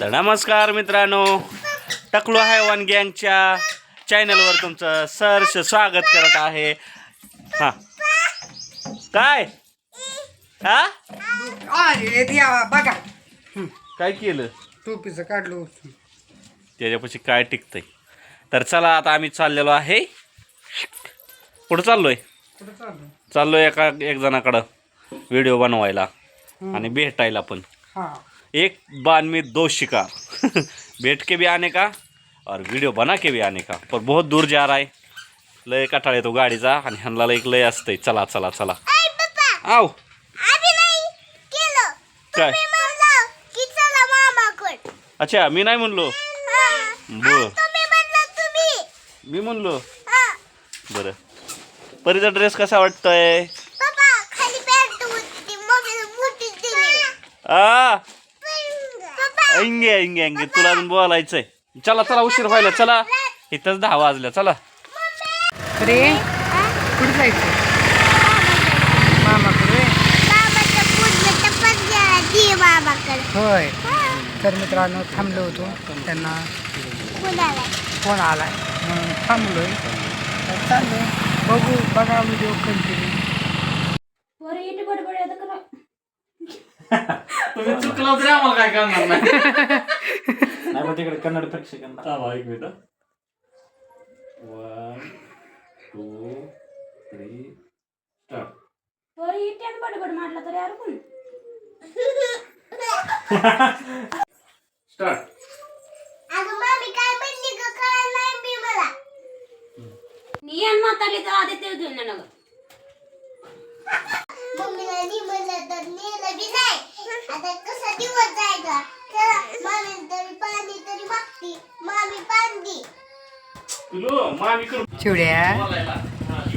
तर नमस्कार मित्रांनो. टकलो हैवान गँगच्या चॅनलवर तुमचं सहर्ष स्वागत करत आहे. हा. काय? हा? अरे देवा बघा. काय केलं? टोपीचं काढलो त्याच्यापाशी काय टिकतंय? तर चला आता आम्ही चाललेलो आहे. कुठं चाललोय? कुठं चाललो चाललोय एका एक जणाकडं व्हिडिओ बनवायला आणि भेटायला पण. हा. एक बान में दो शिकार। बैठ के भी आने का और वीडियो बना के भी आने का। पर बहुत दूर जा रहा है। लय कटाळ येतो गाडीचा आणि ह्यांना एक लय असतंय। चला चला चला। आव काय? अच्छा मी नाही म्हणलो. बर मी म्हणलो. बरं. परीचा ड्रेस कसा वाटतोय? आ. इंगे इंगे इंगे. तुला अजून बोलायचंय. चला चला उशीर व्हायला चला. इथंच दहा वाजल्या चला. अरे कुठं जायचं? मामाकडे? होय. तर मित्रांनो थांबलो होतो. त्यांना फोन आलाय? म्हणून थांबलोय. चाललोय. बघू बघा व्हिडिओ कंटिन्यू तुम्ही चुकला तरी आम्हाला काय करणार नाही नाही पण तिकडे कन्नड प्रेक्षकांना थांबा एक minute one two three start म्हटलं तरी यार कोण स्टार्ट नियन म्हातारी तर आधी ते घेऊन ना मम्मीला नी म्हणलं तर नेलं बी नाही आता कसा दिवस जायचा. चला मामी तरी पाणी तरी मागती मामी पाणी. दे तुलो मामी कर. चिवड्या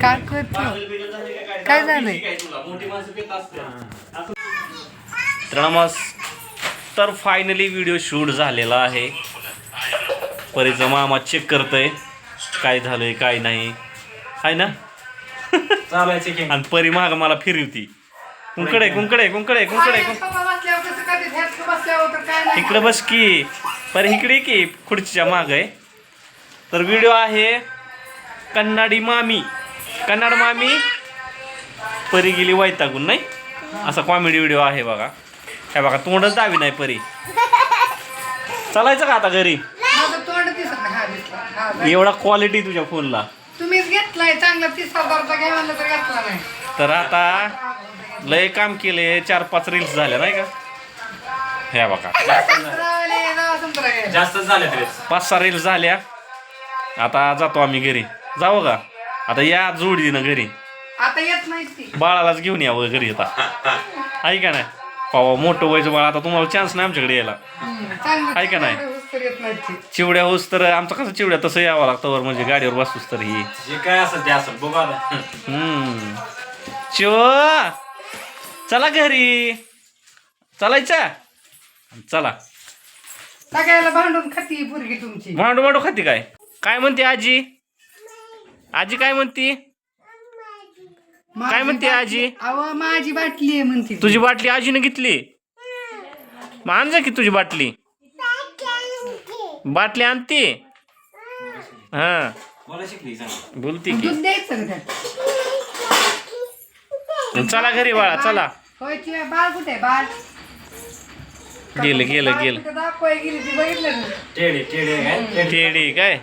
काय करतो काय? झालंय? तर नमस् तर फायनली व्हिडिओ शूट झालेला आहे. परीचा मामा चेक करतोय. काय झालंय काय नाही. आहे ना? आणि परी माग मला फिरवती. कुंकडे कुंकडे कुंकडे कुंकडे कुं- इकडे बस की पर इकडे की खुर्चीच्या माग आहे. तर व्हिडिओ आहे कन्नाडी मामी. कन्नड मामी परी गेली वैतागून नाही? असा कॉमेडी व्हिडिओ आहे बघा. हे बघा तोंडच दावी नाही परी. चालायचं का आता घरी. एवढा क्वालिटी तुझ्या फोनला तुम्हीच घेतलाय चांगला तीस हजारचा घे म्हणलं तर घेतला नाही. तर आता लय काम केले चार पाच रील्स झाल्या नाही का? हे बघा. जास्तच झाले तरी. पाच सहा रील्स झाल्या. आता जातो आम्ही घरी. जाऊ का? आता या जोडीनं घरी. आता येत नाही बाळालाच घेऊन यावं घरी आता. आहे का नाही पावा मोठं व्हायचं बाळ आता तुम्हाला चान्स नाही आमच्याकडे यायला. आहे का नाही? चिवड्या होस तर आमचं कसं चिवड्या तसं यावं लागतं वर म्हणजे गाडीवर बसूस तर ही. जे काय असेल ते असेल. बघू हम्म. चिव चला घरी. चालायचा चला. सगळ्याला भांडून खाती पोरगी तुमची. मांडू मांडू खाती काय? काय म्हणते आजी? आजी काय म्हणती? काय म्हणते आजी? अव माझी बाटली आहे म्हणते ती. तुझी बाटली आजीने घेतली? मग आण जा की तुझी बाटली. बाटली आणते? हा. बोला शिकली चांगली बोलती की. दूध द्यायचं का त्यात? चला घरी बाळा चला. होय बाळ कुठे आहे? बाळ? गेलं गेलं गेलं. कुठं दाखवाय गेली ती बघितलं ना टेडी टेडी काय? टेडी. टेडी काय?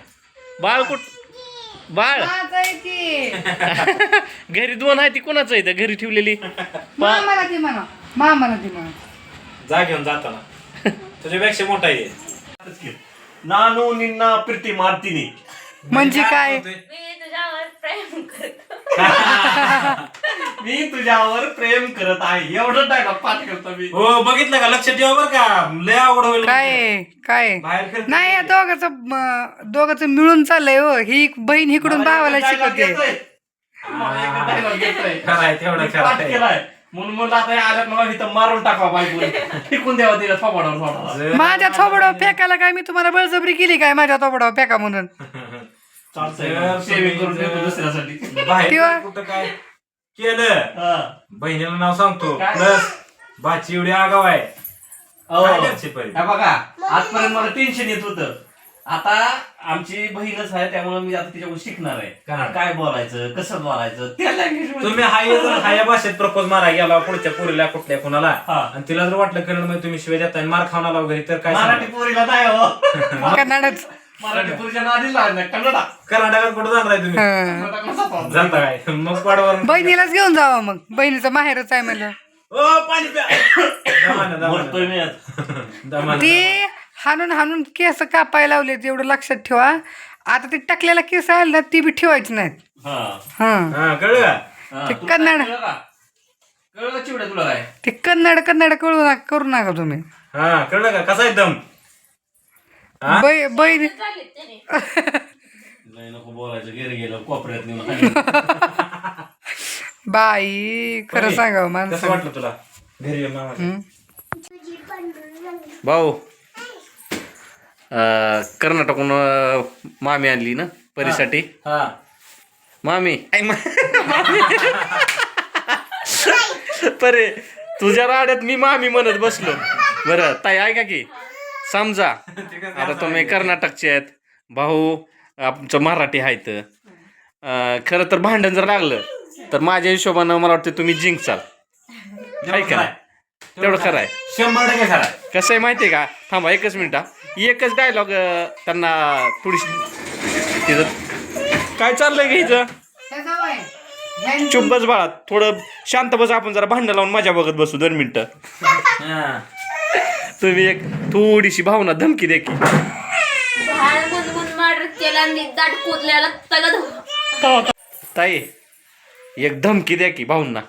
बाळ कुठ बाळ? माझं आहे ती. घरी दोन आहे ती कोणाचं आहे त्या घरी ठेवलेली? मामाला ती म्हणा. मामाला ती म्हणा. जा घेऊन जाताना. तुझ्यापेक्षा मोठा आहे. नानू निन्ना प्रीती मारतीने. म्हणजे काय प्रेम करतो. मी तुझ्यावर प्रेम करत आहे. एवढं डायलॉग पाठ करतो मी. हो बघितलं का? लक्ष ठेवा बरं का. लय आवड होईल काय आहे? काय? बाहेर. नाही या दोघांचं दोघांचं मिळून चाललंय हो. ही बहीण इकडून भावाला शिकवते. खरं आहे तेवढं खरं आहे. म्हणून म्हणलं आता आल्यात मला इथं मारून टाकावं बायको टिकून द्यावं तिला थोबाडावर थोबाडावर. जर- माझ्या थोबडावर फेकायला काय? मी तुम्हाला बळजबरी केली काय माझ्या थोबडावर फेका म्हणून? चालतंय जर- सेविंग करून ठेवतो जर- दुसऱ्यासाठी बाहेर तेव्हा- कुठं काय केलं हा. बहिणीला नाव सांगतो काय? प्लस भाची एवढी आगाव आहे हो. काय? हे बघा आजपर्यंत मला टेन्शन येत होतं आता आमची बहीणच आहे त्यामुळे मी आता तिच्याकडून शिकणार आहे कन्नड. काय बोलायचं कसं बोलायचं त्या लँग्वेज तुम्ही हाय जर हाया भाषेत प्रपोज मारा गेला पुढच्या पोरीला कुठल्या कोणाला हा. आणि तिला जर वाटलं मध्ये तुम्ही शिवाय देताय मार खाऊन आला वगैरे तर काय मराठी सांगणार? पोरीला नाही हो कन्नडच मराठी पोरीच्या नादीच लागणार कन्नडा कर्नाटकात कुठं जाणार तुम्ही हं. कन्नडा कसा जाता काय मग पाडवर बहिणीलाच घेऊन जावा मग बहिणीचं माहेरच आहे म्हणलं ओ पाणी प्या दमानं. मी. दमानं. ते हाणून हाणून केस कापायला लावलेत एवढं लक्षात ठेवा आता ते टाकलेला केस आहे ना ती बी ठेवायची नाहीत हा. हं हा कळलं का हा. ते तुला कन्नड. कळलं का? कळलं का चिवड्या तुला काय ते कन्नड कन्नड कळू नका करू नका तुम्ही हा कळलं का कसा आहे दम? बै नाही नको बोलायचं गेलं गेलं कोपऱ्यात नेऊन हाणलं. बाई खरं सांगावं कसं माणसं वाटलं तुला? घरी? हं? भाऊ अं, कर्नाटकहून अं, मामी आणली ना परीसाठी? हा मामी. ऐ मा- परे तुझ्या राड्यात मी मामी म्हणत बसलो. बरं ताई ऐका की. समजा. आता तुम्ही कर्नाटकचे आहेत. भाऊ आमचं मराठी आहेत अं, खरं तर भांडण जर लागलं तर माझ्या हिशोबानं मला वाटतं तुम्ही जिंकचाल. आहे का नाही? तेवढं खरं आहे. शंभर टक्के खरा कसं आहे माहिती आहे का? थांबा एकच मिनिट. एकच डायलॉग त्यांना थोडीशी तिथं काय चाललंय घ्यायचं चुप बस बाळा. थोडं शांत बस. आपण जरा भांडण लावून मजा बघत बसू. दोन मिनिटं. तुम्ही एक थोडीशी भावना धमकी दे की. भाळ मुनमुन मार केला आणि दाट कुदल्याला तगद ताई एक धमकी द्या की भाऊंना.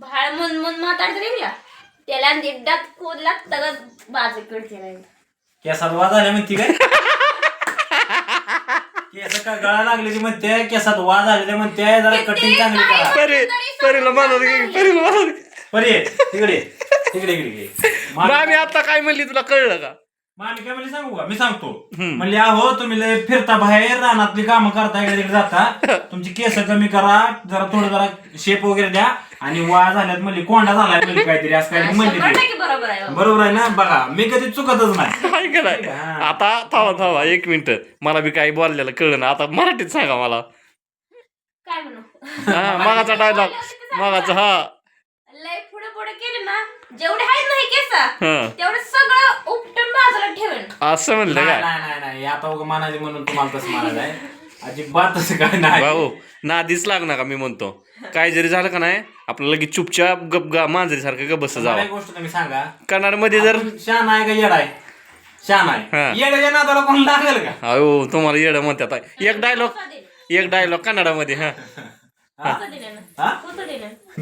भाळ मुनमुन माताड तरी त्याला दिड्डात कुदला तगद बाजूकडे केसात वाद आले म्हणते काय? केस का गळा लागलेली म्हणते केसात वाद आलेले म्हणते जरा कटिंग चांगली करा. परी परीला परीला. बरे तिकडे. तिकडे इकडे ये. मामी आता काय म्हणली तुला कळलं का? मामी काय म्हणली सांगू का? मी सांगतो. हम्म. म्हणले अहो तुम्ही लय फिरता बाहेर रानातली कामं करता इकडे तिकडे जाता. तुमची केस कमी करा जरा थोडं जरा शेप वगैरे द्या आणि वा झाल्यात म्हणली कोंडा झालाय म्हणली काहीतरी असं म्हणली शंभर ती. टक्के बरोबर आहे बाबा. बरोबर आहे ना? बघा मी कधी चुकतच नाही. काय आता थांबा थांबा एक मिनिट. मला बी काही बोललेलं कळलं ना आता मराठीत सांगा मला. काय म्हणू? हा मागाचा डायलॉग मागाचा हा. लय पुढे पुढे केले ना जेवढे आहेत ना हे केस हा. तेवढं सगळं उपटून बाजूला ठेवेन. असं म्हणलं नाही काय नाही नाही नाही. आता उगा मानायचे म्हणून तुम्हाला तसं आहे. अजिबात तसं काय नाही. भाऊ नादीच लागणार का मी म्हणतो. काय जरी झालं का नाही आपल्याला लगेच चुपचाप गप गा मांजरी सारखं गप बस मला जावं. एक गोष्ट तुम्ही सांगा. कन्नडमध्ये जर आपण शान आहे का येड आहे? शान हा. आहे येड्याच्या नादाला कोण लागेल का? अहो तुम्हाला येडं म्हणतात एक डायलॉग? एक डायलॉग कन्नडामध्ये हा. दिलं? ना? हा?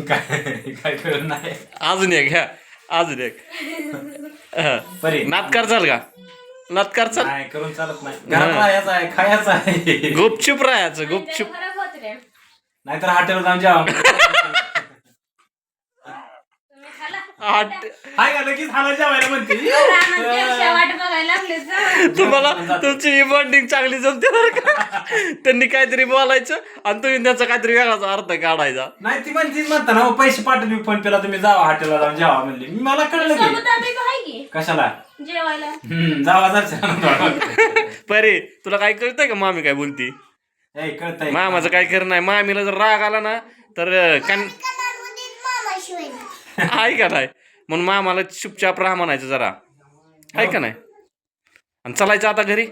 काय काय कळत नाही. अजून एक घ्या अजून एक. हा. परी. नाटकार चाल का? नाटकार चाल? नाही करून चालत नाही. घरात राहायचं आहे खायचं आहे. गुपचूप राहायचं गुपचूप. होत रे. नाहीतर हॉटेल जाऊन जेवा. तुम्ही खाला. आठ हाय का लगेच हाला जेवायला म्हणते? रानात गेलशा वाट बघायला लागले जा. तुम्हाला तुमची ही बॉन्डिंग चांगली जमते बरं का? त्यांनी काहीतरी बोलायचं आणि तुम्ही त्याचा काहीतरी वेगळाच अर्थ काढायचा. नाही ती म्हणते म्हणता ना "हो, पैसे पाठवले फोन पेला तुम्ही जावा हॉटेलला जाऊन जेवा म्हणली. मी मला कळलं की. सोबत आम्ही आहे की? कशाला? जेवायला. हम्म जावा जायचं परे तुला काय कळतंय का मामी काय बोलती? ए कळतंय. मामाचं काय खरं नाही. मामीला जर राग आला ना तर अं, कन आहे का नाही. म्हणून मामाला चुपचाप राहा म्हणायचं जरा. आहे का नाही. आणि चालायचं आता घरी?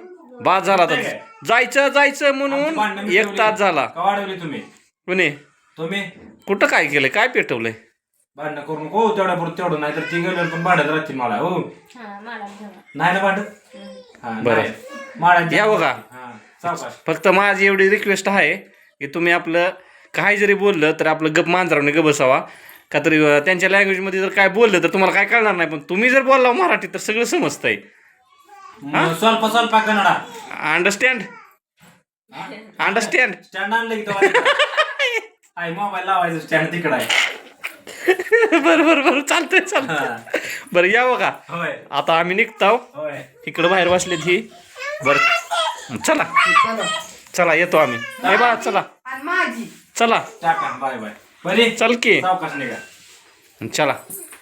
बाद झाला तर जायचं जायचं म्हणून एक तास झाला. का वाढवली तुम्ही? कुणी तुम्ही? कुठं काय केलंय? काय पेटवलंय? भांडणं करू नको तेवढ्या पुरतं तेवढं नाही तर ती गेल्यावर पण भांडत राहतील मला हो. हा. नाही ना भांडत? हा, बरं. नाही. माळा या बघा. हा, फक्त माझी एवढी रिक्वेस्ट आहे की तुम्ही आपलं काही जरी बोललं तर आपलं गप मांजरावने गप बसावा. का तरी त्यांच्या लँग्वेजमध्ये जर काय बोललं तर तुम्हाला काय कळणार नाही पण तुम्ही जर बोलला मराठी तर सगळं समजतंय. स्वल्प कन्नडा अंडरस्टँड अंडरस्टँड स्टँड आणलं की तेव्हा आहे मोबाईल लावायचं स्टँड तिकडं आहे बरं बरं बरं चालतंय चालतंय. बरं या बघा होय आता आम्ही निघताव होय इकडं बाहेर बसलेत ही बरं चला चला येतो आम्ही नाही बा चला आणि माझी चला टाका बाय बाय बरी चल की सावकाश निघा चला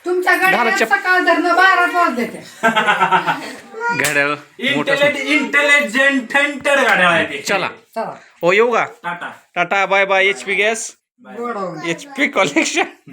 तुमच्या गाडीला सकाळ धरणं घड्याळ मोठं इंटेलिजंट गाड्या आहे ते. चला. चला. हो येऊ का? Tata. Tata bye bye. H P gas H P collection